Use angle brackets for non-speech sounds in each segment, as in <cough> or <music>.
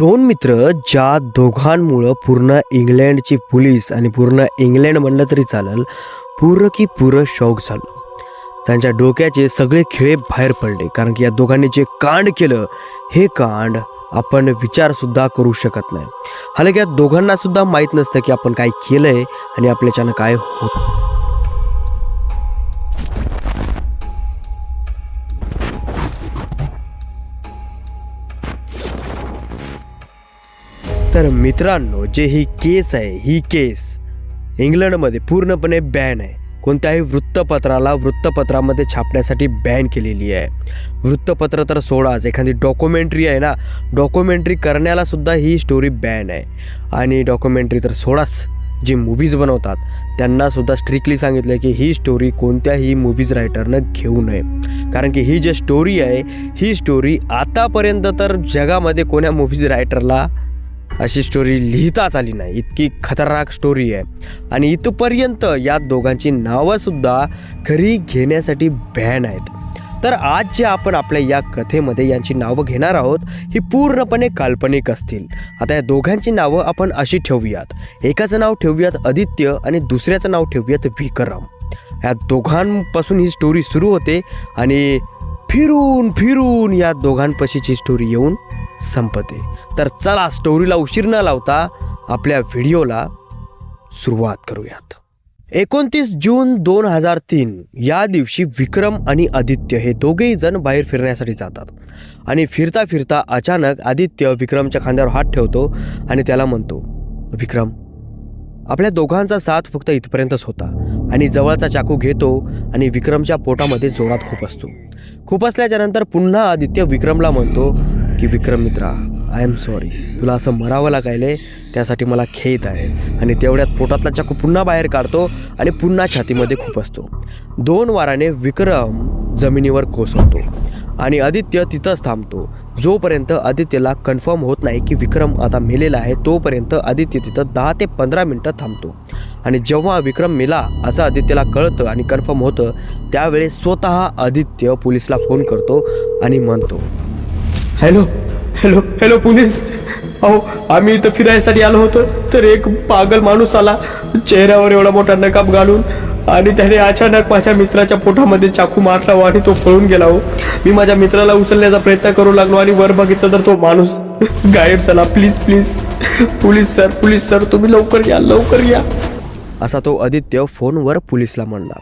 दोन मित्र ज्या दोघांमुळं पूर्ण इंग्लंडची पोलीस आणि पूर्ण इंग्लंड म्हणलं तरी चालेल पुरं की पुरं शौक झालं. त्यांच्या डोक्याचे सगळे खिळे बाहेर पडले कारण की या दोघांनी जे कांड केलं हे कांड आपण विचारसुद्धा करू शकत नाही. हालाकी या दोघांनासुद्धा माहीत नसतं की आपण काय केलं आहे आणि आपल्याच्यानं काय होतं तर मित्रांनो जे ही केस आहे ही केस इंग्लंडमध्ये पूर्णपणे बॅन आहे. कोणत्याही वृत्तपत्राला वृत्तपत्रामध्ये छापण्यासाठी बॅन केलेली आहे. वृत्तपत्र तर सोडाच एखादी डॉक्युमेंटरी आहे ना डॉक्युमेंटरी करण्यालासुद्धा ही स्टोरी बॅन आहे. आणि डॉक्युमेंटरी तर सोडाच जे मूवीज बनवतात त्यांनासुद्धा स्ट्रिक्टली सांगितलं आहे की ही स्टोरी कोणत्याही मूवीज रायटरनं घेऊ नये. कारण की ही जी स्टोरी आहे ही स्टोरी आतापर्यंत तर जगामध्ये कोण्या मूवीज रायटरला अशी स्टोरी लिहिताच आली नाही. इतकी खतरनाक स्टोरी आहे. आणि इथपर्यंत या दोघांची नावंसुद्धा घरी घेण्यासाठी बॅन आहेत. तर आज जे आपण आपल्या या कथेमध्ये यांची नावं घेणार आहोत ही पूर्णपणे काल्पनिक असतील. आता या दोघांची नावं आपण अशी ठेवूयात. एकाचं नाव ठेवूयात आदित्य आणि दुसऱ्याचं नाव ठेवूयात विक्रम. या दोघांपासून ही स्टोरी सुरू होते आणि फिरून फिरून या दोघांपाशीची स्टोरी येऊन संपते. तर चला स्टोरीला उशीर न लावता आपल्या व्हिडिओला सुरुवात करूयात. एकोणतीस जून दोन हजार तीन या दिवशी विक्रम आणि आदित्य हे दोघेही जण बाहेर फिरण्यासाठी जातात. आणि फिरता फिरता अचानक आदित्य विक्रमच्या खांद्यावर हात ठेवतो आणि त्याला म्हणतो विक्रम आपल्या दोघांचा साथ फक्त इथपर्यंतच होता. आणि जवळचा चाकू घेतो आणि विक्रमच्या पोटामध्ये जोरात खूप असतो. खूप असल्याच्या नंतर पुन्हा आदित्य विक्रमला म्हणतो की विक्रम मित्रा आय एम सॉरी तुला असं मरावं लागायले त्यासाठी मला खेद आहे. आणि तेवढ्यात पोटातला चाकू पुन्हा बाहेर काढतो आणि पुन्हा छातीमध्ये खूप असतो. दोन वाराने विक्रम जमिनीवर कोसळतो. आणि आदित्य तिथंच थांबतो. जोपर्यंत आदित्यला कन्फर्म होत नाही की विक्रम आता मेलेला आहे तोपर्यंत आदित्य तिथं दहा ते पंधरा मिनटं थांबतो. आणि जेव्हा विक्रम मेला असं आदित्यला कळतं आणि कन्फर्म होतं त्यावेळेस स्वतः आदित्य पोलिसला फोन करतो आणि म्हणतो हॅलो हॅलो हॅलो पोलीस अहो आम्ही इथं फिरायसाठी आलो होतो तर एक पागल माणूस आला चेहऱ्यावर एवढा मोठा नकाब घालून आणि त्याने अचानक माझ्या मित्राच्या पोटामध्ये चाकू मारला हो आणि तो पळून गेला हो. मी माझ्या मित्राला उचलण्याचा प्रयत्न करू लागलो आणि वर बघितलं तर तो माणूस <laughs> गायब झाला. Please please police sir police sir तुम्ही लवकर या लवकर या. असा तो आदित्य फोनवर पोलिसला म्हणला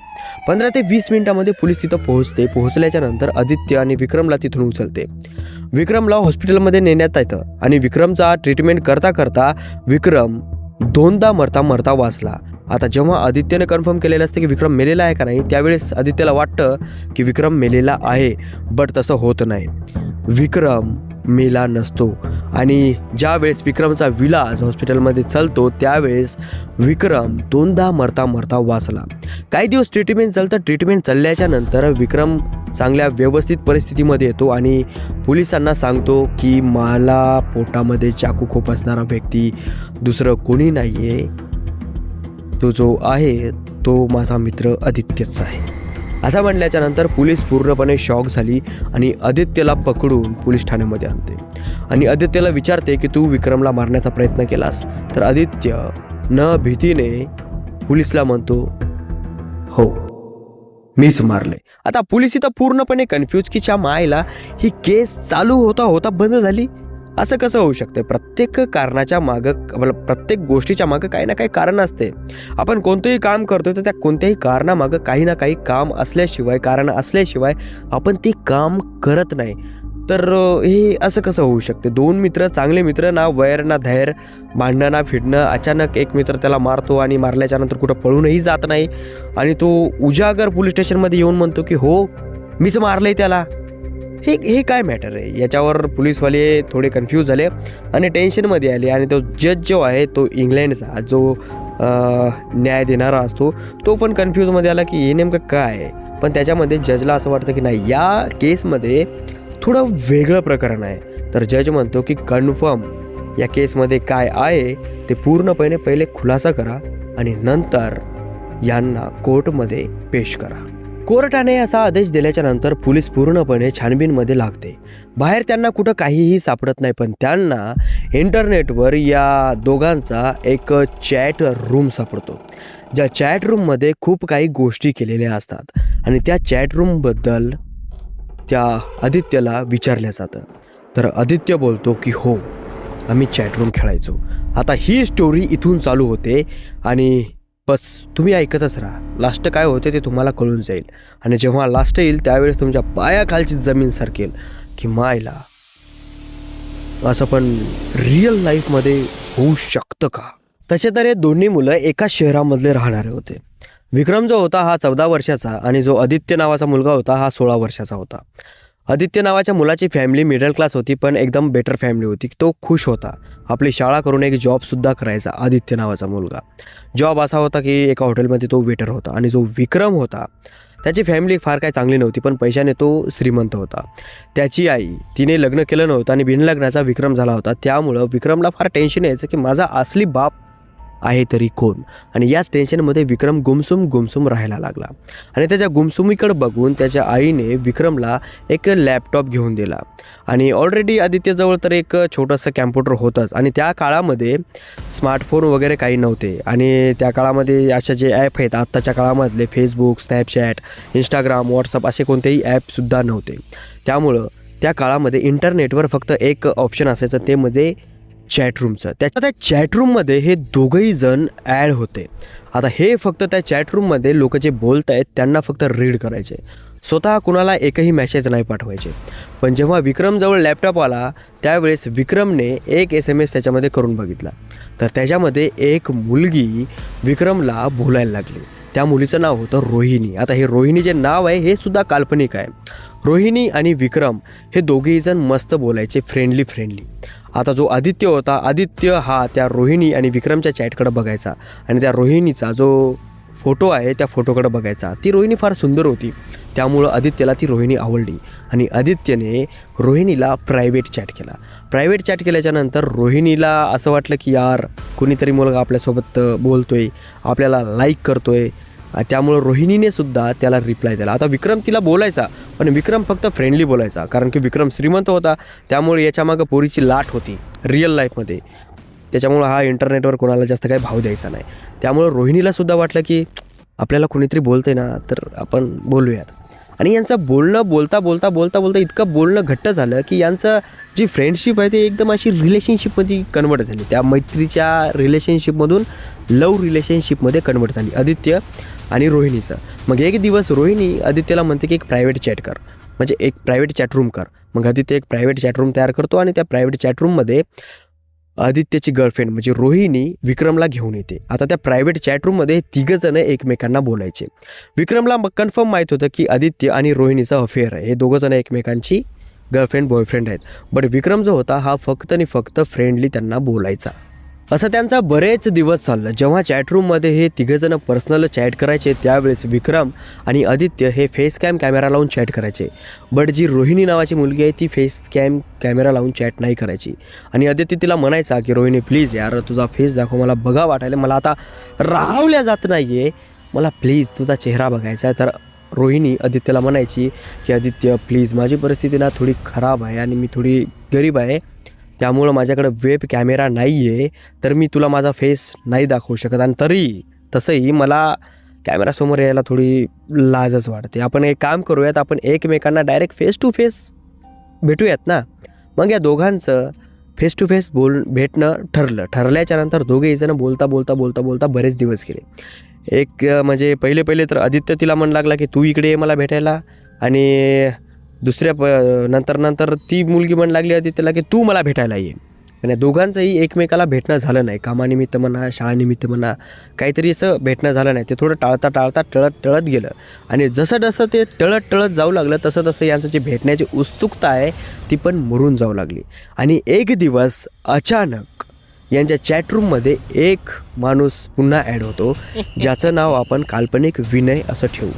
पंधरा ते वीस मिनिटामध्ये पोलीस तिथं पोहोचते. पोहोचल्याच्या नंतर आदित्य आणि विक्रमला तिथून उचलते. विक्रमला हॉस्पिटलमध्ये नेण्यात येतं आणि विक्रमचा ट्रीटमेंट करता करता विक्रम दोनदा मरता मरता वाचला. आता जेव्हा आदित्यने कन्फर्म केलेलं असतं की विक्रम मेलेला आहे का नाही त्यावेळेस आदित्यला वाटतं की विक्रम मेलेला आहे बट तसं होत नाही. विक्रम मेला नसतो. आणि ज्या वेळेस विक्रमचा विलास हॉस्पिटलमध्ये चालतो त्यावेळेस विक्रम दोनदा मरता मरता वाचला. काही दिवस ट्रीटमेंट चालतं ट्रीटमेंट चालल्याच्या नंतर विक्रम चांगल्या व्यवस्थित परिस्थितीमध्ये येतो आणि पोलिसांना सांगतो की मला पोटामध्ये चाकू खूप असणारा व्यक्ती दुसरं कोणी नाही आहे तो जो आहे तो माझा मित्र आदित्यच आहे. असं म्हणल्याच्या नंतर पोलीस पूर्णपणे शॉक झाली आणि आदित्यला पकडून पोलीस ठाण्यामध्ये आणते. आणि आदित्यला विचारते की तू विक्रमला मारण्याचा प्रयत्न केलास तर आदित्य न भीतीने पोलीसला म्हणतो हो मीच मारले आता पोलीस इथं पूर्णपणे कन्फ्यूज की च्या मायला ही केस चालू होता होता बंद झाली? असं कसं होऊ शकतं प्रत्येक कारणाच्या मागं प्रत्येक गोष्टीच्या मागं काही ना काही कारण असते. आपण कोणतंही काम करतो तर त्या कोणत्याही कारणामागं काही ना काही काम असल्याशिवाय कारण असल्याशिवाय आपण ते काम करत नाही. तर हे असं कसं होऊ शकते? दोन मित्र चांगले मित्र ना वैर ना धैर्य भांडणं ना फिरणं अचानक एक मित्र त्याला मारतो आणि मारल्याच्या नंतर कुठं पळूनही जात नाही. आणि तो उजागर पोलीस स्टेशनमध्ये येऊन म्हणतो की हो मीच मारलं आहे त्याला. हे हे काय मॅटर आहे? याच्यावर पोलीसवाले थोडे कन्फ्यूज झाले आणि टेन्शनमध्ये आले आणि तो जज जो आहे तो इंग्लंडचा जो न्याय देणारा असतो तो पण कन्फ्यूजमध्ये आला की हे नेमकं काय आहे? पण त्याच्यामध्ये जजला असं वाटतं की नाही या केसमध्ये थोडं वेगळं प्रकरण आहे. तर जज म्हणतो की कन्फर्म या केसमध्ये काय आहे ते पूर्णपणे पहिले खुलासा करा आणि नंतर यांना कोर्टमध्ये पेश करा. कोर्टाने असा आदेश दिल्याच्या नंतर पोलीस पूर्णपणे छानबीनमध्ये लागते. बाहेर त्यांना कुठं काहीही सापडत नाही पण त्यांना इंटरनेटवर या दोघांचा एक चॅट रूम सापडतो. ज्या चॅट रूममध्ये खूप काही गोष्टी केलेल्या असतात आणि त्या चॅट रूमबद्दल त्या आदित्यला विचारलं जातं. तर आदित्य बोलतो की हो आम्ही चॅटरूम खेळायचो. आता ही स्टोरी इथून चालू होते आणि बस तुम्ही ऐकतच राहा. लास्ट काय होते ते तुम्हाला कळून जाईल. आणि जेव्हा लास्ट येईल त्यावेळेस तुमच्या पायाखालची जमीन सरकेल. की मायला असं पण रिअल लाईफमध्ये होऊ शकतं का? तसे तर हे दोन्ही मुलं एका शहरामधले राहणारे होते. विक्रम जो होता हा चौदा वर्षाचा आणि जो आदित्य नावाचा मुलगा होता हा सोळा वर्षाचा होता. आदित्य नावाच्या मुलाची फॅमिली मिडल क्लास होती पण एकदम बेटर फॅमिली होती. तो खुश होता. आपली शाळा करून एक जॉबसुद्धा करायचा आदित्य नावाचा मुलगा. जॉब असा होता की एका हॉटेलमध्ये तो वेटर होता आणि जो विक्रम होता त्याची फॅमिली फार काय चांगली नव्हती पण पैशाने तो श्रीमंत होता. त्याची आई तिने लग्न केलं नव्हतं आणि बिनलग्नाचा विक्रम झाला होता. त्यामुळं विक्रमला फार टेन्शन यायचं की माझा असली बाप आहे तरी कोण? आणि याच टेन्शनमध्ये विक्रम गुमसुम गुमसुम राहायला लागला. आणि त्याच्या गुमसुमीकडे बघून त्याच्या आईने विक्रमला एक लॅपटॉप घेऊन दिला. आणि ऑलरेडी आदित्यजवळ तर एक छोटंसं कॅम्प्युटर होतंच. आणि त्या काळामध्ये स्मार्टफोन वगैरे काही नव्हते. आणि त्या काळामध्ये अशा जे ॲप आहेत आत्ताच्या काळामधले फेसबुक स्नॅपचॅट इंस्टाग्राम व्हॉट्सअप असे कोणतेही ॲपसुद्धा नव्हते. त्यामुळं त्या काळामध्ये इंटरनेटवर फक्त एक ऑप्शन असायचं ते म्हणजे चॅटरूमचं त्याच्या त्या चॅटरूममध्ये हे दोघंही जण ॲड होते. आता हे फक्त त्या चॅटरूममध्ये लोक जे बोलत आहेत त्यांना फक्त रीड करायचे स्वतः कुणाला एकही मेसेज नाही पाठवायचे. पण जेव्हा विक्रमजवळ लॅपटॉप आला त्यावेळेस विक्रमने एक एस एम एस त्याच्यामध्ये करून बघितला. तर त्याच्यामध्ये एक मुलगी विक्रमला बोलायला लागली. त्या मुलीचं नाव होतं रोहिणी. आता हे रोहिणी जे नाव आहे हे सुद्धा काल्पनिक आहे. रोहिणी आणि विक्रम हे दोघेही जण मस्त बोलायचे फ्रेंडली फ्रेंडली आता जो आदित्य होता आदित्य हा त्या रोहिणी आणि विक्रमच्या चॅटकडे बघायचा. आणि त्या रोहिणीचा जो फोटो आहे त्या फोटोकडे बघायचा. ती रोहिणी फार सुंदर होती. त्यामुळं आदित्यला ती रोहिणी आवडली. आणि आदित्यने रोहिणीला प्रायव्हेट चॅट केला. प्रायव्हेट चॅट केल्याच्यानंतर रोहिणीला असं वाटलं की यार कुणीतरी मुलगा आपल्यासोबत बोलतो बोलतोय. आपल्याला लाईक करतोय. आहे त्यामुळं रोहिणीने सुद्धा त्याला रिप्लाय दिला. आता विक्रम तिला बोलायचा पण विक्रम फक्त फ्रेंडली बोलायचा कारण की विक्रम श्रीमंत होता त्यामुळे याच्यामागं पोरीची लाट होती रिअल लाईफमध्ये त्याच्यामुळं हा इंटरनेटवर कोणाला जास्त काही भाव द्यायचा नाही. त्यामुळं रोहिणीला सुद्धा वाटलं की आपल्याला कोणीतरी बोलतंय ना तर आपण बोलूयात. आणि यांचं बोलणं बोलता बोलता बोलता बोलता इतकं बोलणं घट्ट झालं की यांचं जी फ्रेंडशिप आहे ते एकदम अशी रिलेशनशिपमध्ये कन्वर्ट झाली. त्या मैत्रीच्या रिलेशनशिपमधून लव रिलेशनशिपमध्ये कन्वर्ट झाली. आदित्य आणि रोहिणीचं. मग एक दिवस रोहिणी आदित्यला म्हणते की एक प्रायव्हेट चॅट कर. म्हणजे एक प्रायव्हेट चॅटरूम कर. मग आदित्य एक प्रायव्हेट चॅटरूम तयार करतो आणि त्या प्रायव्हेट चॅटरूममध्ये आदित्यची गर्लफ्रेंड म्हणजे रोहिणी विक्रमला घेऊन येते. आता त्या प्रायव्हेट चॅटरूममध्ये तिघं जण एकमेकांना बोलायचे. विक्रमला मग कन्फर्म माहीत होतं की आदित्य आणि रोहिणीचा अफेअर आहे. हे दोघं जण एकमेकांची गर्लफ्रेंड बॉयफ्रेंड आहेत. बट विक्रम जो होता हा फक्त आणि फक्त फ्रेंडली त्यांना बोलायचा. असं त्यांचा बरेच दिवस चाललं. जेव्हा चॅटरूममध्ये हे तिघंजणं पर्सनल चॅट करायचे त्यावेळेस विक्रम आणि आदित्य हे फेस कॅम कॅमेरा लावून चॅट करायचे. बट जी रोहिणी नावाची मुलगी आहे ती फेस कॅम कॅमेरा लावून चॅट नाही करायची. आणि आदित्य तिला म्हणायचा की रोहिणी प्लीज यार तुझा फेस दाखव मला बघा वाटायला मला आता राहवल्या जात नाही आहे मला प्लीज तुझा चेहरा बघायचा आहे. तर रोहिणी आदित्यला म्हणायची की आदित्य प्लीज माझी परिस्थिती ना थोडी खराब आहे आणि मी थोडी गरीब आहे. त्यामुळं माझ्याकडे वेब कॅमेरा नाही आहे तर मी तुला माझा फेस नाही दाखवू शकत. आणि तरी तसंही मला कॅमेरासमोर यायला थोडी लाजच वाटते. आपण एक काम करूयात आपण एकमेकांना डायरेक्ट फेस टू फेस भेटूयात ना? मग या दोघांचं फेस टू फेस बोल भेटणं ठरलं. ठरल्याच्यानंतर दोघेही जण बोलता बोलता बोलता बोलता बरेच दिवस गेले. एक म्हणजे पहिले पहिले तर आदित्य तिला म्हणू लागला की तू इकडे ये मला भेटायला. आणि दुसऱ्या प नंतर नंतर ती मुलगी म्हण लागली होती त्याला की तू मला भेटायला ये. आणि या दोघांचंही एकमेकाला भेटणं झालं नाही. कामानिमित्त म्हणा शाळानिमित्त म्हणा काहीतरी असं भेटणं झालं नाही. ते थोडं टाळता टाळता टळत टळत गेलं. आणि जसं जसं ते टळत टळत जाऊ लागलं तसं तसं यांचं जे भेटण्याची उत्सुकता आहे ती पण मरून जाऊ लागली. आणि एक दिवस अचानक यांच्या चॅटरूममध्ये एक माणूस पुन्हा ॲड होतो ज्याचं नाव आपण काल्पनिक विनय असं ठेवू.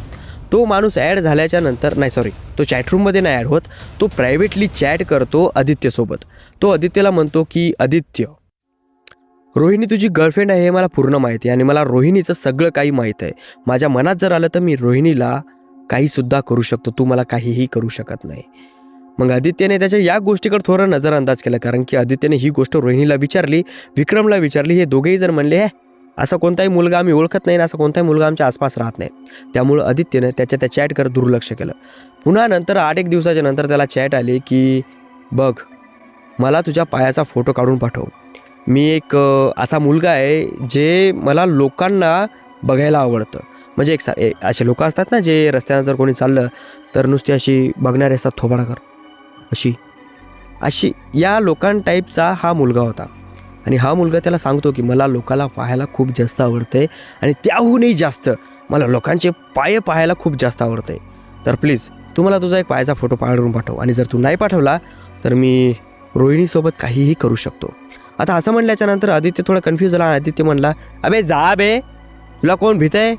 तो माणूस ॲड झाल्याच्यानंतर नाही सॉरी तो चॅटरूममध्ये नाही ॲड होत. तो प्रायव्हेटली चॅट करतो आदित्यसोबत तो आदित्यला म्हणतो की आदित्य रोहिणी तुझी गर्लफ्रेंड आहे हे मला पूर्ण माहिती आहे आणि मला रोहिणीचं सगळं काही माहीत आहे. माझ्या मनात जर आलं तर मी रोहिणीला काहीसुद्धा करू शकतो. तू मला काहीही करू शकत नाही. मग आदित्यने त्याच्या या गोष्टीकडे थोडं नजरअंदाज केला कारण की आदित्यने ही गोष्ट रोहिणीला विचारली विक्रमला विचारली. हे दोघेही जण म्हणले आहे असा कोणताही मुलगा आम्ही ओळखत नाही आणि असा कोणताही मुलगा आमच्या आसपास राहत नाही. त्यामुळं आदित्यनं त्याच्या त्या चॅटकडे दुर्लक्ष केलं. पुन्हा नंतर आठ एक दिवसाच्या नंतर त्याला चॅट आली की बघ मला तुझ्या पायाचा फोटो काढून पाठव. मी एक असा मुलगा आहे जे मला लोकांना बघायला आवडतं. म्हणजे एक सा ए- असे लोक असतात ना जे रस्त्यानं जर कोणी चाललं तर नुसती अशी बघणारे असतात थोबाडा कर. अशी. अशी या लोकां टाईपचा हा मुलगा होता. आणि हा मुलगा त्याला सांगतो की मला लोकाला पाहायला खूप जास्त आवडते आणि त्याहूनही जास्त मला लोकांचे पाय पाहायला खूप जास्त आवडते तर प्लीज तू मला तुझा एक पायाचा फोटो काढून पाठव आणि जर तू नाही पाठवला तर मी रोहिणीसोबत काहीही करू शकतो. आता असं म्हणल्याच्या नंतर आदित्य थोडा कन्फ्यूज झाला आदित्य म्हणला अबे जा बे तुला कोण भीत आहे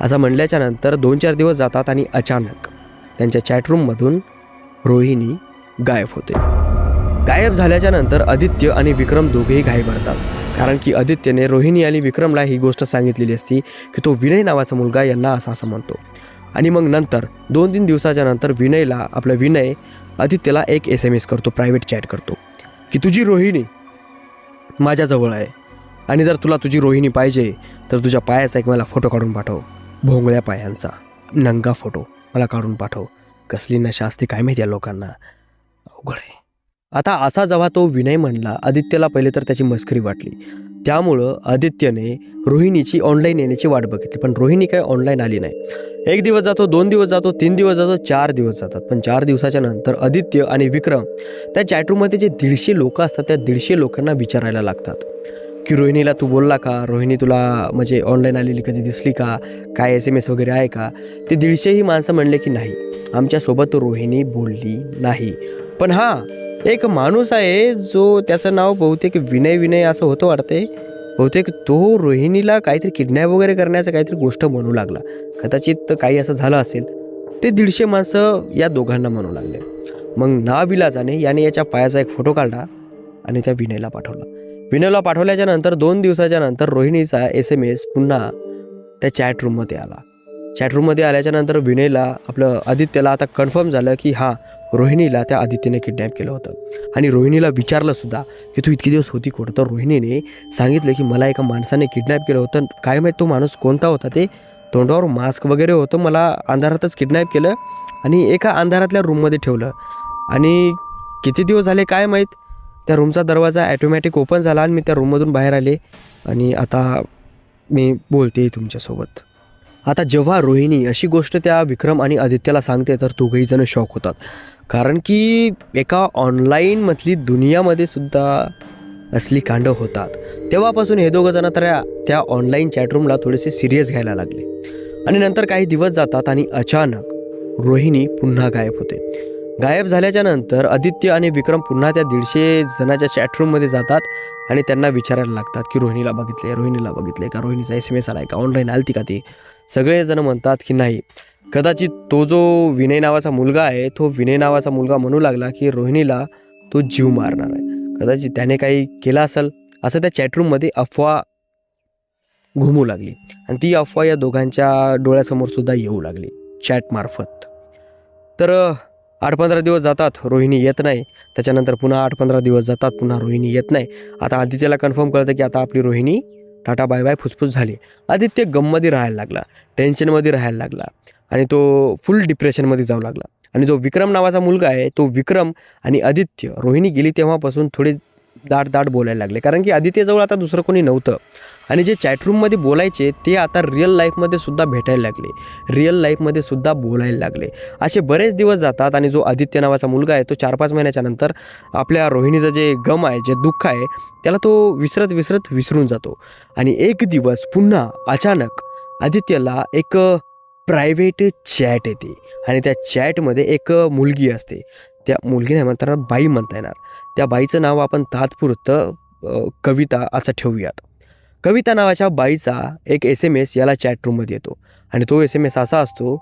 असं म्हणल्याच्या नंतर दोन चार दिवस जातात आणि अचानक त्यांच्या चॅटरूममधून रोहिणी गायब होते. गायब झाल्याच्यानंतर आदित्य आणि विक्रम दोघेही गायब करतात कारण की आदित्यने रोहिणी आणि विक्रमला ही गोष्ट सांगितलेली असती की तो विनय नावाचा मुलगा यांना असं असं म्हणतो. आणि मग नंतर दोन तीन दिवसाच्या नंतर विनयला आपला विनय आदित्यला एक एस एम एस करतो प्रायव्हेट चॅट करतो. की तुझी रोहिणी माझ्याजवळ आहे. आणि जर तुला तुझी रोहिणी पाहिजे तर तुझ्या पायाचा एक मला फोटो काढून पाठव. भोंगळ्या पायांचा नंगा फोटो मला काढून पाठव. कसली नशा असते काय माहिती या लोकांना. अवघड आहे. आता असा जेव्हा तो विनय म्हणला आदित्यला पहिले तर त्याची मस्करी वाटली. त्यामुळं आदित्यने रोहिणीची ऑनलाईन येण्याची वाट बघितली पण रोहिणी काय ऑनलाईन आली नाही. एक दिवस जातो दोन दिवस जातो तीन दिवस जातो चार दिवस जातात. पण चार दिवसाच्या नंतर आदित्य आणि विक्रम त्या चॅटरूममध्ये जे दीडशे लोक असतात त्या दीडशे लोकांना विचारायला लागतात. की रोहिणीला तू बोलला का? रोहिणी तुला म्हणजे ऑनलाईन आलेली कधी दिसली का? काय एस एम एस वगैरे आहे का? ते दीडशेही माणसं म्हणले की नाही. आमच्यासोबत रोहिणी बोलली नाही. पण हां एक माणूस आहे जो त्याचं नाव बहुतेक विनय विनय असं होतं वाटते बहुतेक तो रोहिणीला काहीतरी किडनॅप वगैरे करण्याचं काहीतरी गोष्ट म्हणू लागला. कदाचित काही असं झालं असेल. ते दीडशे माणसं या दोघांना म्हणू लागले. मग नाविलाजाने याने याच्या पायाचा एक फोटो काढला आणि त्या विनयला पाठवला. विनयला पाठवल्याच्या नंतर दोन दिवसाच्या नंतर रोहिणीचा एस एम एस पुन्हा त्या चॅट रूममध्ये आला. चॅट रूममध्ये आल्याच्यानंतर विनयला आपलं आदित्यला आता कन्फर्म झालं की हां रोहिणीला त्या आदित्यने किडनॅप केलं होतं. आणि रोहिणीला विचारलं सुद्धा की तू इतके दिवस होती कुठं? तर रोहिणीने सांगितलं की मला एका माणसाने किडनॅप केलं होतं. काय माहीत तो माणूस कोणता होता ते? तोंडावर मास्क वगैरे होतं. मला अंधारातच किडनॅप केलं आणि एका अंधारातल्या रूममध्ये ठेवलं. आणि किती दिवस झाले काय माहीत? त्या रूमचा दरवाजा ॲटोमॅटिक ओपन झाला आणि मी त्या रूममधून बाहेर आले. आणि आता मी बोलते तुमच्यासोबत. आता जेव्हा रोहिणी अशी गोष्ट त्या विक्रम आणि आदित्यला सांगते तर दोघेही जण शॉक होतात. कारण की एका ऑनलाईनमधली दुनियामध्ये सुद्धा असली कांडं होतात. तेव्हापासून हे दोघं जण तर या- त्या ऑनलाईन चॅटरूमला थोडेसे सिरियस घ्यायला लागले. आणि नंतर काही दिवस जातात आणि अचानक रोहिणी पुन्हा गायब होते. गायब झाल्याच्यानंतर आदित्य आणि विक्रम पुन्हा त्या दीडशे जणाच्या चॅटरूममध्ये जातात आणि त्यांना विचारायला लागतात की रोहिणीला बघितले रोहिणीला बघितले का? रोहिणीचा एस एम एस आलाय का? ऑनलाईन आलती का ती? सगळेजण म्हणतात की नाही. कदाचित तो जो विनय नावाचा मुलगा आहे तो विनय नावाचा मुलगा म्हणू लागला की रोहिणीला तो जीव मारणार आहे. कदाचित त्याने काही केलं असेल असं त्या चॅटरूममध्ये अफवा घुमू लागली. आणि ती अफवा या दोघांच्या डोळ्यासमोर सुद्धा येऊ लागली चॅटमार्फत तर आठ पंधरा दिवस जातात रोहिणी येत नाही. त्याच्यानंतर पुन्हा आठ पंधरा दिवस जातात पुन्हा रोहिणी येत नाही. आता आदित्यला कन्फर्म कळतं की आता आपली रोहिणी टाटा बाय बाय फुसफुस झाली. आदित्य गममध्ये राहायला लागला टेन्शनमध्ये राहायला लागला. आणि तो फुल डिप्रेशनमध्ये जाऊ लागला. आणि जो विक्रम नावाचा मुलगा आहे तो विक्रम आणि आदित्य रोहिणी गेली तेव्हापासून थोडे दाट दाट बोलायला लागले. कारण की आदित्यजवळ आता दुसरं कोणी नव्हतं. आणि जे चॅटरूममध्ये बोलायचे ते आता रिअल लाईफमध्ये सुद्धा भेटायला लागले. रिअल लाईफमध्ये सुद्धा बोलायला लागले. असे बरेच दिवस जातात आणि जो आदित्य नावाचा मुलगा आहे तो चार पाच महिन्याच्या नंतर आपल्या रोहिणीचं जे गम आहे जे दुःख आहे त्याला तो विसरत विसरत विसरून जातो. आणि एक दिवस पुन्हा अचानक आदित्यला एक प्रायव्हेट चॅट येते आणि त्या चॅटमध्ये एक मुलगी असते. त्या मुलगी नाही म्हणताना बाई म्हणता येणार. त्या बाईचं नाव आपण तात्पुरतं कविता असं ठेवूयात. कविता नावाच्या बाईचा एक एस एम एस याला चॅट रूममध्ये येतो. आणि तो एस एम एस असा असतो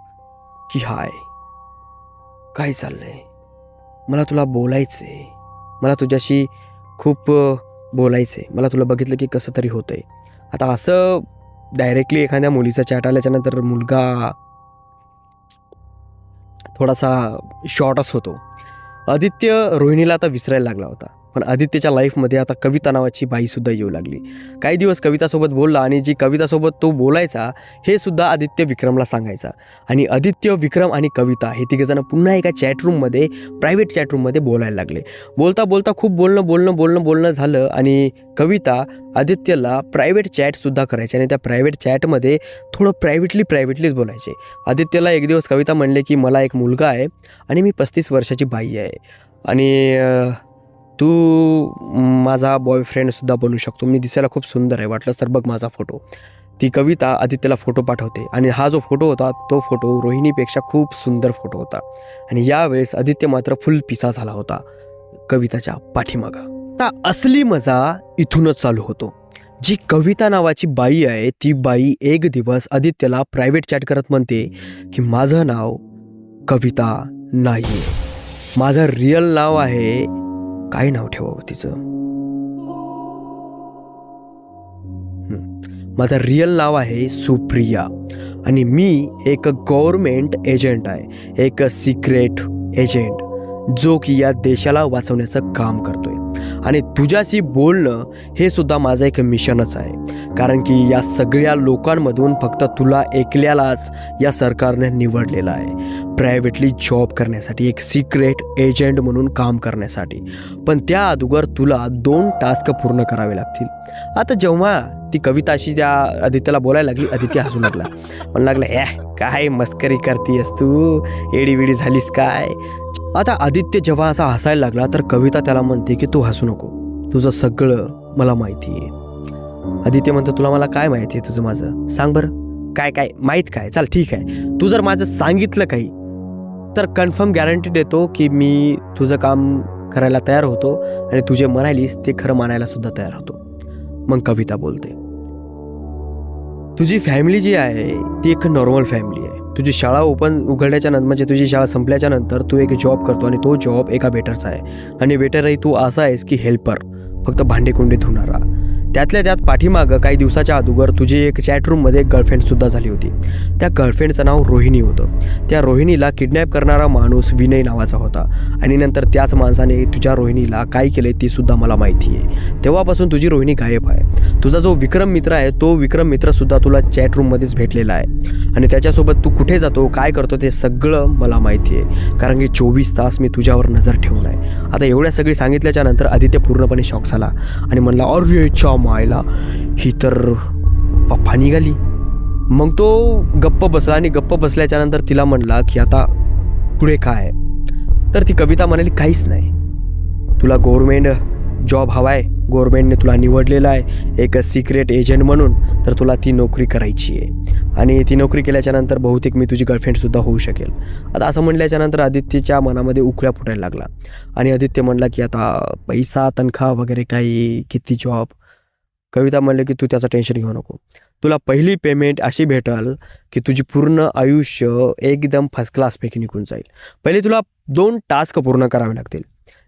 की हाय काय चाललंय? मला तुला बोलायचं आहे मला तुझ्याशी खूप बोलायचं आहे मला तुला बघितलं की कसं तरी होतं आहे आता असं डायरेक्टली एखाद्या मुलीचा चॅट आल्याच्यानंतर मुलगा थोडासा शॉर्टच होतो. आदित्य रोहिणीला आता विसरायला लागला होता. पण आदित्यच्या लाईफमध्ये आता कविता नावाची बाईसुद्धा येऊ लागली. काही दिवस कवितासोबत बोलला आणि जी कवितासोबत तो बोलायचा हे सुद्धा आदित्य विक्रमला सांगायचा. आणि आदित्य विक्रम आणि कविता हे तिघेजणं पुन्हा एका चॅटरूममध्ये प्रायव्हेट चॅटरूममध्ये बोलायला लागले. बोलता बोलता खूप बोलणं बोलणं बोलणं बोलणं झालं आणि कविता आदित्यला प्रायव्हेट चॅटसुद्धा करायचे आणि त्या प्रायव्हेट चॅटमध्ये थोडं प्रायव्हेटली प्रायव्हेटलीच बोलायचे. आदित्यला एक दिवस कविता म्हणले की मला एक मुलगा आहे आणि मी पस्तीस वर्षाची बाई आहे. आणि तू माझा बॉयफ्रेंडसुद्धा बनू शकतो. मी दिसायला खूप सुंदर आहे. वाटलंच तर बघ माझा फोटो ती कविता आदित्यला फोटो पाठवते आणि हा जो फोटो होता तो फोटो रोहिणीपेक्षा खूप सुंदर फोटो होता. आणि यावेळेस आदित्य मात्र फुल पिसा झाला होता कविताच्या पाठीमागं. आता असली मजा इथूनच चालू होतो. जी कविता नावाची बाई आहे ती बाई एक दिवस आदित्यला प्रायव्हेट चॅट करत म्हणते की माझं नाव कविता नाही माझं रिअल नाव आहे काय नाव ठेवावं तिचं? माझं रिअल नाव आहे सुप्रिया. आणि मी एक गव्हर्मेंट एजंट आहे. एक सिक्रेट एजंट जो की या देशाला वाचवण्याचं काम करतोय. आणि तुझ्याशी बोलणं हे सुद्धा माझं एक मिशनच आहे. कारण की या सगळ्या लोकांमधून फक्त तुला एकल्यालाच या सरकारने निवडलेलं आहे. प्रायव्हेटली जॉब करण्यासाठी एक सिक्रेट एजंट म्हणून काम करण्यासाठी. पण त्या अगोदर तुला दोन टास्क पूर्ण करावे लागतील. आता जेव्हा ती कविता अशी त्या आदित्यला बोलायला लागली आदित्य हसू लागला. म्हणू लागला ए काय मस्करी करतीयस तू? एडीविडी झालीस काय? आता आदित्य जेव्हा असा हसायला लागला तर कविता त्याला म्हणते की तू हसू नको. तुझं सगळं मला माहिती आहे. आदित्य म्हणतो तुला मला काय माहिती आहे तुझं माझं? सांग बरं. काय काय? माहीत काय? चल ठीक आहे. तू जर माझं सांगितलं काही तर कन्फर्म गॅरंटी देतो की मी तुझं काम करायला तयार होतो आणि तुझे म्हणालीस ते खरं मानायला सुद्धा तयार होतो. मग कविता बोलते. तुझी फॅमिली जी आहे ती एक नॉर्मल फॅमिली आहे. तुझी शाळा ओपन उघडल्याच्या नंतर म्हणजे तुझी शाळा संपल्याच्या नंतर तू एक जॉब करतो आणि तो जॉब एका वेटरचा आहे. आणि वेटरही तू असा आहेस की हेल्पर फक्त भांडेकुंडे धुणारा. त्यातल्या त्यात पाठीमागं काही दिवसाच्या अगोदर तुझी एक चॅटरूममध्ये एक गर्लफ्रेंडसुद्धा झाली होती. त्या गर्लफ्रेंडचं नाव रोहिणी होतं. त्या रोहिणीला किडनॅप करणारा माणूस विनय नावाचा होता. आणि नंतर त्याच माणसाने तुझ्या रोहिणीला काय केले ती सुद्धा मला माहिती आहे. तेव्हापासून तुझी रोहिणी गायब आहे. तुझा जो विक्रम मित्र आहे तो विक्रम मित्रसुद्धा तुला चॅटरूममध्येच भेटलेला आहे. आणि त्याच्यासोबत तू कुठे जातो काय करतो ते सगळं मला माहिती आहे. कारण की चोवीस तास मी तुझ्यावर नजर ठेवून आहे. आता एवढ्या सगळी सांगितल्याच्या नंतर आदित्य पूर्णपणे शॉक झाला आणि म्हणला अरे च्या मायला ही तर पप्पा निघाली. मग तो गप्प बसला आणि गप्प बसल्याच्यानंतर तिला म्हणला की आता पुढे काय? तर ती कविता म्हणाली काहीच नाही. तुला गव्हर्मेंट जॉब हवा आहे गव्हर्मेंटने तुला निवडलेला आहे एक सिक्रेट एजंट म्हणून तर तुला ती नोकरी करायची आहे. आणि ती नोकरी केल्याच्यानंतर बहुतेक मी तुझी गर्लफ्रेंडसुद्धा होऊ शकेल. आता असं म्हटल्याच्यानंतर आदित्यच्या मनामध्ये उकळ्या फुटायला लागला. आणि आदित्य म्हणला की आता पैसा तनखा वगैरे काही किती जॉब कविता म्हणले की तू त्याचं टेन्शन घेऊ नको. तुला पहिली पेमेंट अशी भेटल की तुझी पूर्ण आयुष्य एकदम फर्स्ट क्लासपैकी निघून जाईल. पहिले तुला दोन टास्क पूर्ण करावे लागतील.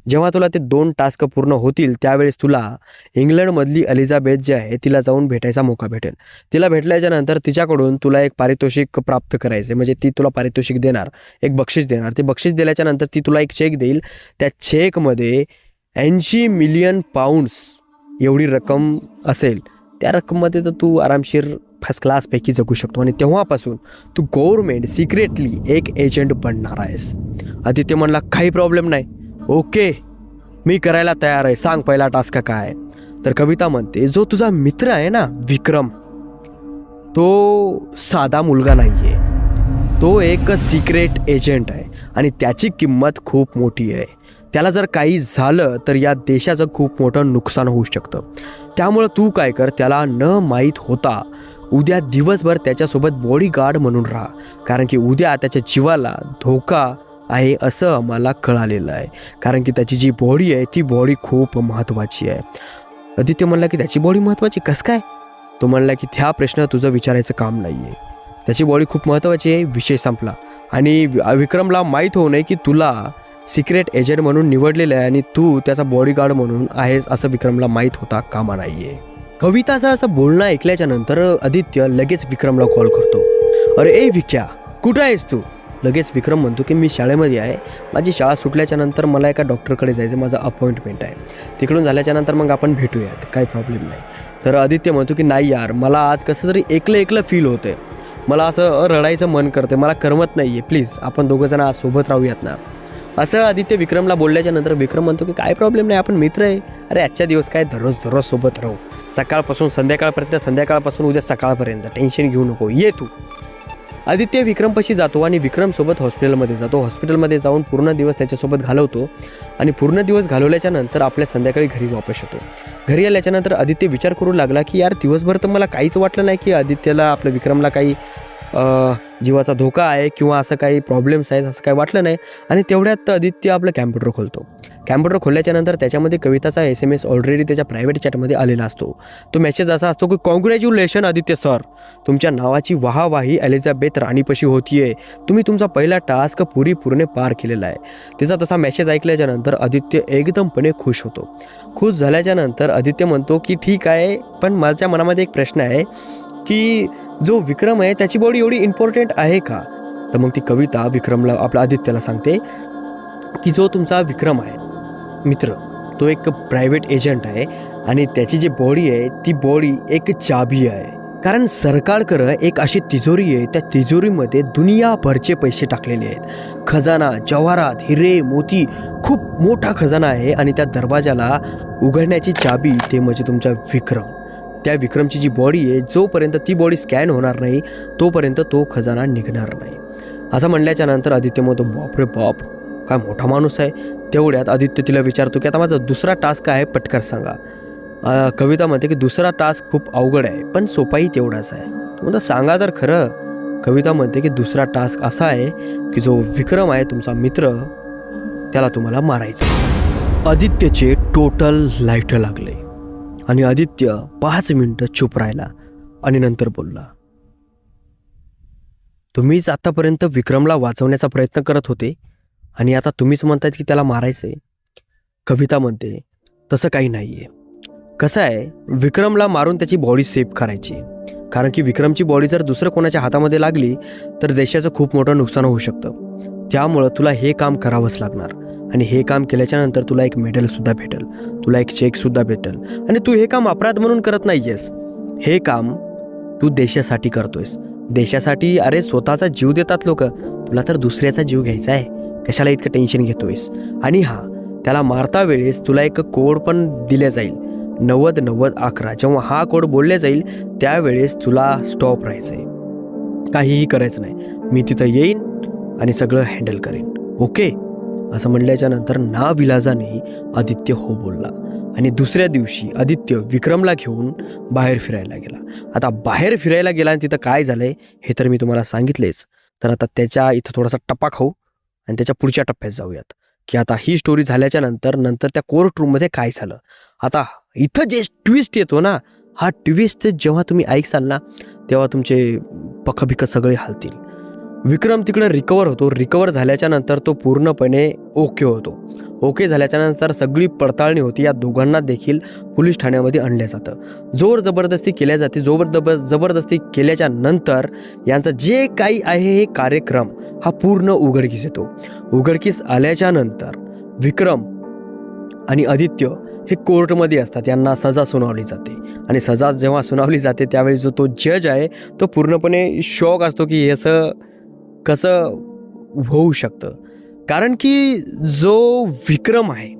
जेव्हा तुला ते दोन टास्क पूर्ण होतील त्यावेळेस तुला इंग्लंडमधली अलिझाबेथ जी आहे तिला जाऊन भेटायचा मोका भेटेल. तिला भेटल्याच्या नंतर तिच्याकडून तुला एक पारितोषिक प्राप्त करायचे म्हणजे ती तुला पारितोषिक देणार एक बक्षीस देणार. ते बक्षीस दिल्याच्या नंतर ती तुला एक चेक देईल. त्या चेकमध्ये ऐंशी मिलियन पाऊंड्स एवढी रक्कम असेल त्या रक्कममध्ये तर तू आरामशीर फर्स्ट क्लासपैकी जगू शकतो. आणि तेव्हापासून तू गव्हर्मेंट सिक्रेटली एक एजंट बनणार आहेस. आदित्य म्हणला काही प्रॉब्लेम नाही. ओके मी करायला तयार आहे. सांग पहिला टास्क काय तर कविता म्हणते जो तुझा मित्र आहे ना विक्रम तो साधा मुलगा नाही आहे तो एक सिक्रेट एजंट आहे. आणि त्याची किंमत खूप मोठी आहे. त्याला जर काही झालं तर या देशाचं खूप मोठं नुकसान होऊ शकतं. त्यामुळं तू काय कर त्याला न माहीत होता. उद्या दिवसभर त्याच्यासोबत बॉडीगार्ड म्हणून राहा. कारण की उद्या त्याच्या जीवाला धोका आहे असं आम्हाला कळालेलं आहे. कारण की त्याची जी बॉडी आहे ती बॉडी खूप महत्त्वाची आहे. आदित्य म्हणला की त्याची बॉडी महत्त्वाची कसं काय? तो म्हणला की त्या प्रश्न तुझं विचारायचं काम नाही आहे त्याची बॉडी खूप महत्त्वाची आहे विषय संपला. आणि विक्रमला माहीत होऊ नये की तुला सिक्रेट एजंट म्हणून निवडलेलं आहे आणि तू त्याचा बॉडीगार्ड म्हणून आहेस असं विक्रमला माहीत होता कामा नाही आहे कविताचं असं बोलणं ऐकल्याच्या नंतर आदित्य लगेच विक्रमला कॉल करतो. अरे ए विक्या कुठं आहेस तू? लगेच विक्रम म्हणतो की मी शाळेमध्ये आहे. माझी शाळा सुटल्याच्या नंतर मला एका डॉक्टरकडे जायचं माझं अपॉइंटमेंट आहे. तिकडून झाल्याच्यानंतर मग आपण भेटूयात. काही प्रॉब्लेम नाही. तर आदित्य म्हणतो की नाही यार मला आज कसं तरी एकलं एकलं फील होतं आहे मला असं रडायचं मन करते मला करमत नाही आहे प्लीज आपण दोघंजण आज सोबत राहूयात ना. असं आदित्य विक्रमला बोलल्याच्या नंतर विक्रम म्हणतो की काय प्रॉब्लेम नाही आपण मित्र आहे. अरे आजच्या दिवस काय दररोज दररोज सोबत राहू. सकाळपासून संध्याकाळपर्यंत संध्याकाळपासून उद्या सकाळपर्यंत. टेन्शन घेऊ नको. ये तू. आदित्य विक्रमपाशी जातो आणि विक्रमसोबत हॉस्पिटलमध्ये जातो. हॉस्पिटलमध्ये जाऊन पूर्ण दिवस त्याच्यासोबत घालवतो आणि पूर्ण दिवस घालवल्याच्या नंतर आपल्या संध्याकाळी घरी वापस येतो. घरी आल्याच्यानंतर आदित्य विचार करू लागला की यार दिवसभर तर मला काहीच वाटलं नाही की आदित्यला आपल्या विक्रमला काही जीवाचा धोका आहे किंवा असं काही प्रॉब्लेम्स आहेत असं काही वाटलं नाही आणि तेवढ्यात आदित्य आपलं कॅम्प्युटर खोलतो. कॅम्प्युटर खोलल्याच्यानंतर त्याच्यामध्ये कविताचा एस एम एस ऑलरेडी त्याच्या प्रायव्हेट चॅटमध्ये आलेला असतो. तो मेसेज असा असतो की कॉन्ग्रॅच्युलेशन आदित्य सर तुमच्या नावाची वाहावाही एलिझाबेथ राणीपशी होतीये. तुम्ही तुमचा पहिला टास्क पुरीपूर्णे पार केलेला आहे. तिचा तसा मेसेज ऐकल्याच्या नंतर आदित्य एकदमपणे खुश होतो. खुश झाल्याच्यानंतर आदित्य म्हणतो की ठीक आहे पण माझ्या मनामध्ये एक प्रश्न आहे की जो विक्रम आहे त्याची बॉडी एवढी इम्पॉर्टंट आहे का? तर मग ती कविता विक्रमला आपल्या आदित्यला सांगते की जो तुमचा विक्रम आहे मित्र तो एक प्रायव्हेट एजंट आहे आणि त्याची जी बॉडी आहे ती बॉडी एक चाबी आहे. कारण सरकारकडं एक अशी तिजोरी आहे त्या तिजोरीमध्ये दुनियाभरचे पैसे टाकलेले आहेत. खजाना जवाहरात हिरे मोती खूप मोठा खजाना आहे आणि त्या दरवाजाला उघडण्याची चाबी ते म्हणजे तुमचा विक्रम. त्या विक्रमची जी बॉडी आहे जोपर्यंत ती बॉडी स्कॅन होणार नाही तोपर्यंत तो खजाना निघणार नाही. असं म्हणल्याच्या नंतर आदित्य म्हणतो बाप रे बाप काय मोठा माणूस आहे. तेवढ्यात आदित्य तिला विचारतो की आता माझा दुसरा टास्क आहे? पटकर सांगा. कविता म्हणते की दुसरा टास्क खूप अवघड आहे पण सोपाही तेवढाच आहे. तो म्हणतो सांगा तर खरं. कविता म्हणते की दुसरा टास्क असा आहे की जो विक्रम आहे तुमचा मित्र त्याला तुम्हाला मारायचं आदित्यचे टोटल लाइट लागले. आणि आदित्य पाच मिनटं चुप राहिला आणि नंतर बोलला तुम्हीच आतापर्यंत विक्रमला वाचवण्याचा प्रयत्न करत होते आणि आता तुम्हीच म्हणतायत की त्याला मारायचंय. कविता म्हणते तसं काही नाही आहे कसं आहे विक्रमला मारून त्याची बॉडी सेफ करायची. कारण की विक्रमची बॉडी जर दुसरं कोणाच्या हातामध्ये लागली तर देशाचं खूप मोठं नुकसान होऊ शकतं. त्यामुळं तुला हे काम करावंच लागणार. आणि हे काम केल्याच्यानंतर तुला एक मेडलसुद्धा भेटेल. तुला एक चेकसुद्धा भेटेल. आणि तू हे काम अपराध म्हणून करत नाही आहेस हे काम तू देशासाठी करतोयस. देशासाठी अरे स्वतःचा जीव देतात लोक. तुला तर दुसऱ्याचा जीव घ्यायचा आहे. कशाला इतकं टेन्शन घेतोयस? आणि हा त्याला मारता वेळेस तुला एक कोड पण दिल्या जाईल. नव्वद नव्वद अकरा जेव्हा हा कोड बोलले जाईल त्यावेळेस तुला स्टॉप राहायचं आहे काहीही करायचं नाही. मी तिथं येईन आणि सगळं हँडल करेन. ओके? असं म्हणल्याच्या नंतर ना विलाजाने आदित्य हो बोलला. आणि दुसऱ्या दिवशी आदित्य विक्रमला घेऊन बाहेर फिरायला गेला. आता बाहेर फिरायला गेला आणि तिथं काय झालंय हे तर मी तुम्हाला सांगितलेच. तर आता त्याच्या इथं थोडासा टप्पा खाऊ आणि त्याच्या पुढच्या टप्प्यात जाऊयात. की आता ही स्टोरी झाल्याच्यानंतर नंतर त्या कोर्ट रूममध्ये काय झालं? आता इथं जे ट्विस्ट येतो ना हा ट्विस्ट जेव्हा तुम्ही ऐकसाल ना तेव्हा तुमचे पखबिक सगळे हलतील. विक्रम तिकडे रिकवर होतो. रिकवर झाल्याच्यानंतर तो पूर्णपणे ओके होतो. ओके झाल्याच्यानंतर सगळी पडताळणी होती. या दोघांना देखील पोलीस ठाण्यामध्ये आणलं जातं. जोर जबरदस्ती केल्या जाते. जोर जबर जबरदस्ती केल्याच्यानंतर यांचं जे काही आहे हे कार्यक्रम हा पूर्ण उघडकीस येतो. उघडकीस आल्याच्यानंतर विक्रम आणि आदित्य हे कोर्टमध्ये असतात. यांना सजा सुनावली जाते. आणि सजा जेव्हा सुनावली जाते त्यावेळी जो तो जज आहे तो पूर्णपणे शॉक असतो की हे असं कसं होऊ शकतं? कारण की जो विक्रम आहे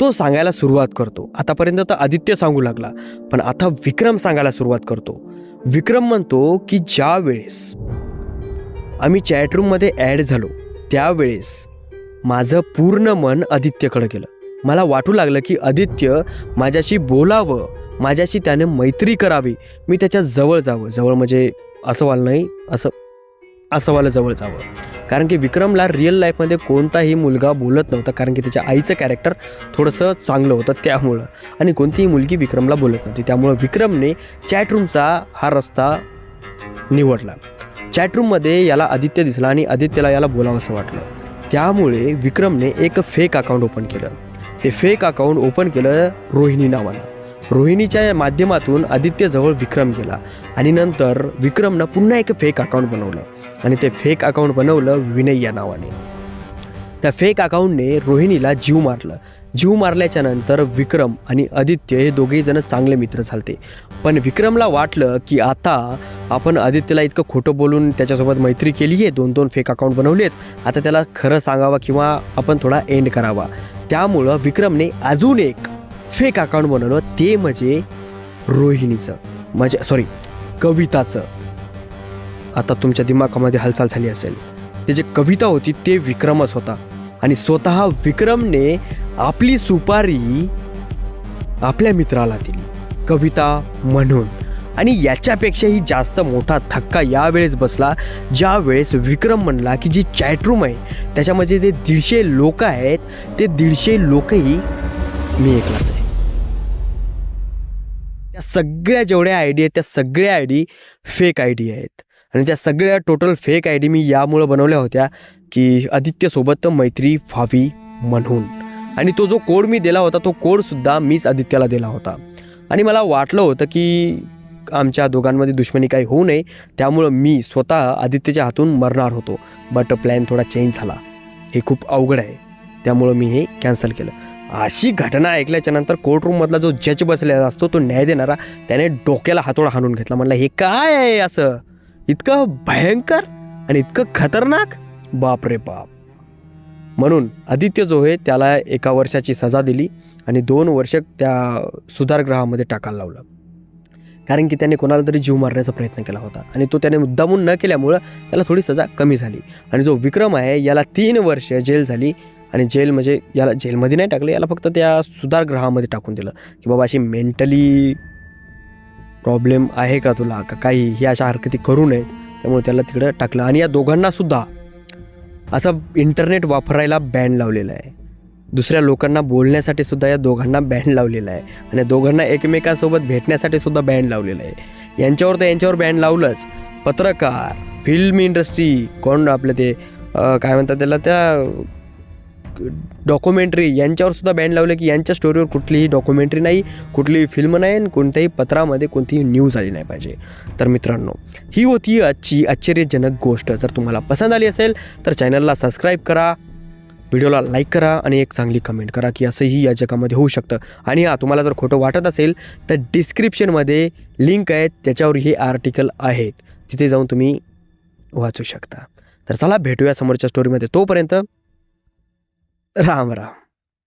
तो सांगायला सुरुवात करतो. आतापर्यंत तर आदित्य सांगू लागला पण आता विक्रम सांगायला सुरुवात करतो. विक्रम म्हणतो की ज्या वेळेस आम्ही चॅटरूममध्ये ॲड झालो त्यावेळेस माझं पूर्ण मन आदित्यकडे गेलं. मला वाटू लागलं की आदित्य माझ्याशी बोलावं माझ्याशी त्याने मैत्री करावी मी त्याच्याजवळ जावं. जवळ म्हणजे असं वालं नाही असं असं वालं जवळ जावं. कारण की विक्रमला रिअल लाईफमध्ये कोणताही मुलगा बोलत नव्हता कारण की त्याच्या आईचं कॅरेक्टर थोडंसं चांगलं होतं त्यामुळं. आणि कोणतीही मुलगी विक्रमला बोलत नव्हती. त्यामुळं विक्रमने चॅटरूमचा हा रस्ता निवडला. चॅटरूममध्ये याला आदित्य दिसला आणि आदित्यला याला बोलावंसं वाटलं. त्यामुळे विक्रमने एक फेक अकाउंट ओपन केलं. ते फेक अकाउंट ओपन केलं रोहिणी नावानं. रोहिणीच्या माध्यमातून आदित्यजवळ विक्रम गेला आणि नंतर विक्रमनं पुन्हा एक फेक अकाउंट बनवलं. आणि ते फेक अकाउंट बनवलं विनय या नावाने. त्या फेक अकाउंटने रोहिणीला जीव मारलं. जीव मारल्याच्या नंतर विक्रम आणि आदित्य हे दोघेजण चांगले मित्र झालते. पण विक्रमला वाटलं की आता आपण आदित्यला इतकं खोटं बोलून त्याच्यासोबत मैत्री केली आहे दोन दोन फेक अकाउंट बनवलेत आता त्याला खरं सांगावं किंवा आपण थोडा एंड करावा. त्यामुळं विक्रमने अजून एक फेक अकाउंट बनवलं ते म्हणजे रोहिणीचं. म्हणजे सॉरी कविताचं. आता तुमच्या दिमागामध्ये हालचाल झाली असेल. ते जे कविता होती ते विक्रमच होता. आणि स्वतः विक्रमने आपली सुपारी आपल्या मित्राला दिली. कविता म्हणून. आणि याच्यापेक्षाही जास्त मोठा थक्का यावेळेस बसला ज्यावेळेस विक्रम म्हणला की जी चॅटरूम आहे त्याच्यामध्ये जे दीडशे लोक आहेत ते दीडशे लोकही मी एकलाच आहे. त्या सगळ्या जेवढ्या आय डी आहेत त्या सगळ्या I D fake I D आहेत. आणि त्या सगळ्या टोटल फेक आय डी मी यामुळं बनवल्या होत्या की आदित्यसोबत मैत्री व्हावी म्हणून. आणि तो जो कोड मी दिला होता तो कोडसुद्धा मीच आदित्याला दिला होता. आणि मला वाटलं होतं की आमच्या दोघांमध्ये दुश्मनी काही होऊ नये त्यामुळं मी स्वतः आदित्यच्या हातून मरणार होतो. बट प्लॅन थोडा चेंज झाला. हे खूप अवघड आहे. त्यामुळं मी हे कॅन्सल केलं. अशी घटना ऐकल्याच्या नंतर कोर्टरूममधला जो जज बसलेला असतो तो न्याय देणारा त्याने डोक्याला हातोडा हाणून घेतला. म्हणला हे काय आहे असं? इतकं भयंकर आणि इतकं खतरनाक? बाप रे बाप. म्हणून आदित्य जो आहे त्याला एका वर्षाची सजा दिली आणि दोन वर्ष त्या सुधारगृहामध्ये टाकायला लावलं. कारण की त्याने कोणाला तरी जीव मारण्याचा प्रयत्न केला होता आणि तो त्याने मुद्दामून न केल्यामुळं त्याला थोडी सजा कमी झाली. आणि जो विक्रम आहे याला तीन वर्ष जेल झाली आणि जेल म्हणजे याला जेलमध्ये नाही टाकलं याला फक्त त्या सुधारगृहामध्ये टाकून दिलं. की बाबा अशी मेंटली प्रॉब्लेम आहे का तुला? का काही? ही अशा हरकती करू नयेत. त्यामुळे त्याला तिकडं टाकलं. आणि या दोघांना सुद्धा असं इंटरनेट वापरायला बॅन लावलेलं आहे. दुसऱ्या लोकांना बोलण्यासाठी सुद्धा या दोघांना बॅन लावलेला आहे. आणि दोघांना एकमेकांसोबत भेटण्यासाठी सुद्धा बॅन लावलेलं आहे. यांच्यावर तर यांच्यावर बॅन लावलंच. पत्रकार फिल्म इंडस्ट्री कोण आपलं ते काय म्हणतात त्याला त्या डॉक्युमेंटरी यांच्यावर सुद्धा बॅन लावलं की यांच्या स्टोरीवर कुठलीही डॉक्युमेंटरी नाही कुठलीही फिल्म नाही आणि कोणत्याही पत्रामध्ये कोणतीही न्यूज आली नाही पाहिजे. तर मित्रांनो ही होती आजची आश्चर्यजनक गोष्ट. जर तुम्हाला पसंत आली असेल तर चॅनलला सबस्क्राईब करा व्हिडिओला लाईक करा आणि एक चांगली कमेंट करा की असंही या जगामध्ये होऊ शकतं. आणि हा तुम्हाला जर खोटं वाटत असेल तर डिस्क्रिप्शनमध्ये लिंक आहेत त्याच्यावर हे आर्टिकल आहेत तिथे जाऊन तुम्ही वाचू शकता. तर चला भेटूया समोरच्या स्टोरीमध्ये तोपर्यंत राम राम.